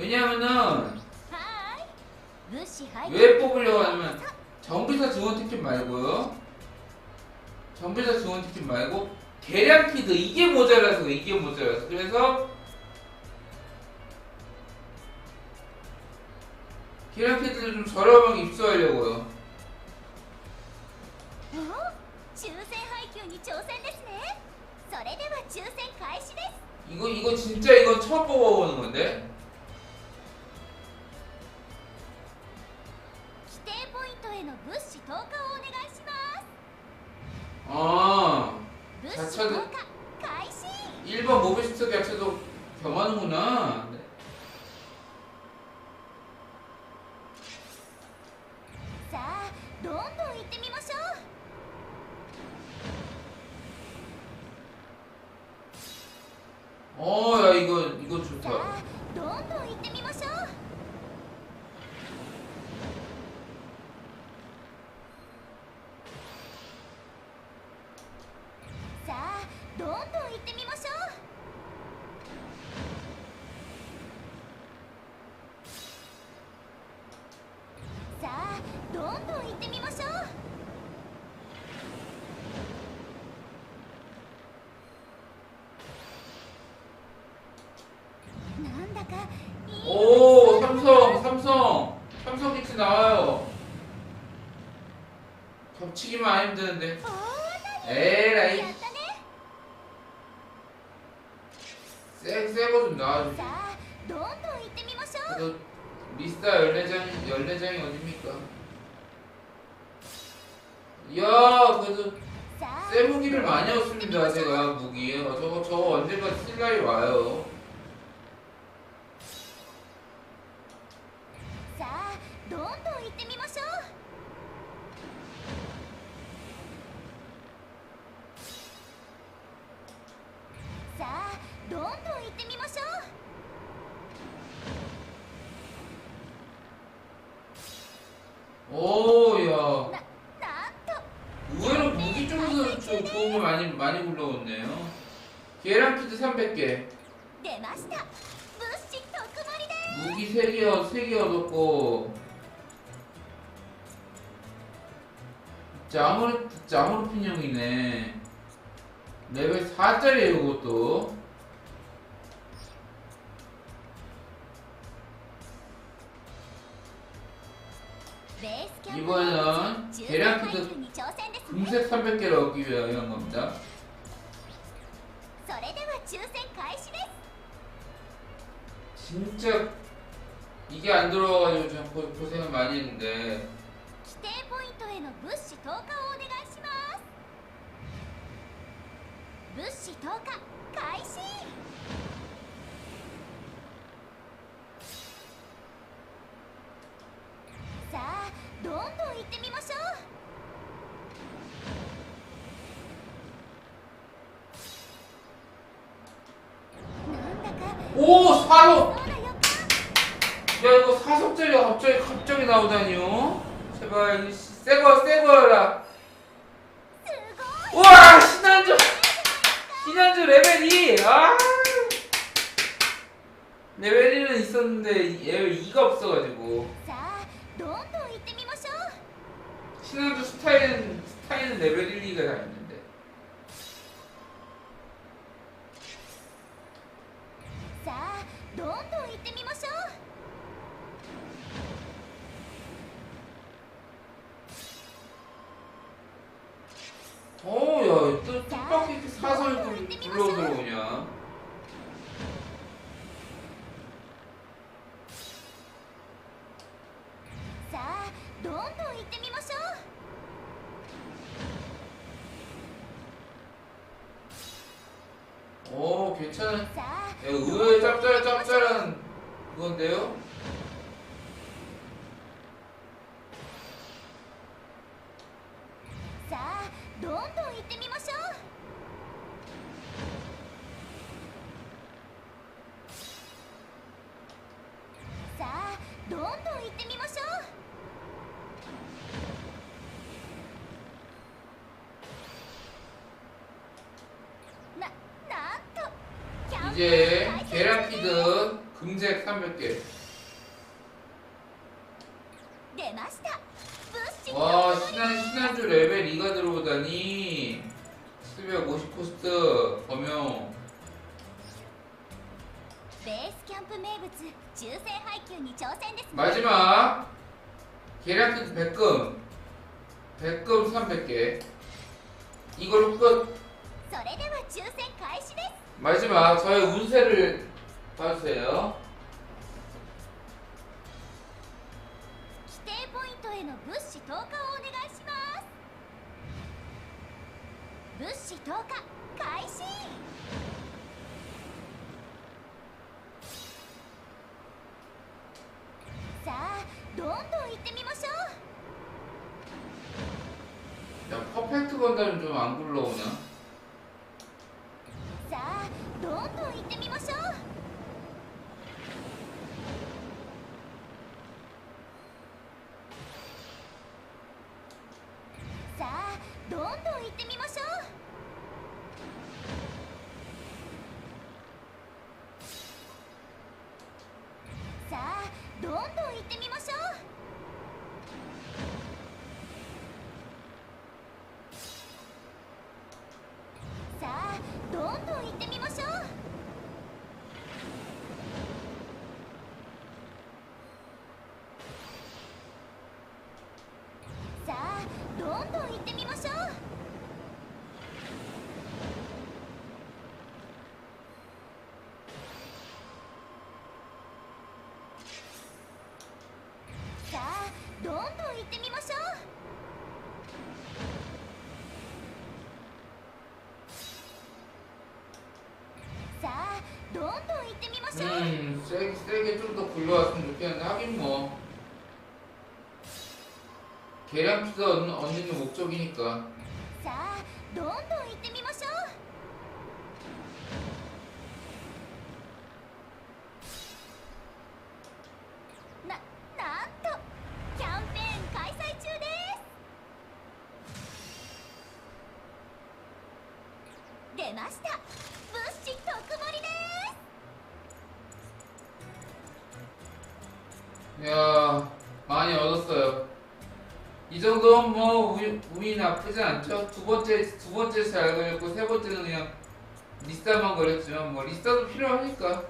왜냐면은 왜 뽑으려고 하냐면 정비사 지원 특집 말고요. 정비사 지원 특집 말고 계량 키드 이게 모자라서 이게 모자라서 그래서 계량 키드를 좀 저렴하게 입수하려고요. 이거 이거 진짜 이거 처음 뽑아보는 건데. 物資投下をお願いしま 아 す 자 物資 차 投 들 下開始 1번 모비스트 자체도 겸하는구나. 네. さあどんどん行ってみましょう 어, 야 이거 이거 さ 좋다. あ 오 삼성 삼성. 삼성 닉스 나와요. 겹치기만 안 힘드는데. 에라이 쎄거 좀 나와주지 그래도 미스터 열네장 열네장이 어딥니까? 야 그래도 쎄 무기를 많이 얻습니다 제가 무기 어, 저거 저거 언제까지 쓸라이 와요. 많이 불러왔네요. 계란 키드 300개. 무기 3개, 3개 얻었고. 자무르 핀형이네 레벨 4짜리에요, 그것도. 이번에는 계량키드 금색 300개를 얻기 위한 겁니다. それでは抽選開始です 진짜 이게 안 들어와가지고 좀 고- 고생을 많이 했는데 規定ポイントへの物資投下をお願いします物資投下開始 오 사로 야 이거 사석짜리가 갑자기 갑자기 나오다니요? 제발 새거 새거 해라. 우와 신한주 신한주 레벨 2 아. 레벨 1은 있었는데 레벨 2가 없어가지고. 어야또 뜻밖의 이렇게 사설 불러 들어오냐さあどんどん行ってみましょう 오 괜찮아 さあ 야, 의외의 짭짤 짭짤한 그건데요? 이제 開催 계란 피드 금색 금색 300개 出ました物資 와 신한 신한주 레벨 2가 들어오다니 750 코스트 범용 ベースキャンプ名物抽選配給に挑戦ですね 마지막 계량키트 100금 100금 300개 이걸로 끝 それでは抽選開始です 마지막 저의 운세를 봐주세요 規定ポイントへの物資投下をお願いします物資投下開始さあどんどん行ってみましょう 야 퍼펙트 건달은 좀 안 굴러오냐 さあどんどん行ってみましょう。 ってみましょう、 음 세, 세게 좀 더 굴러왔으면 좋겠는데 하긴 뭐 계량키트 얻는, 얻는 게 목적이니까 さあどんどん行ってみましょうななんとキャンペーン開催中です出ました 이 정도면 뭐 우- 운이 나쁘지 않죠? 두 번째 두 번째 잘 걸렸고 세 번째는 그냥 리싸만 걸렸지만 뭐 리싸도 필요하니까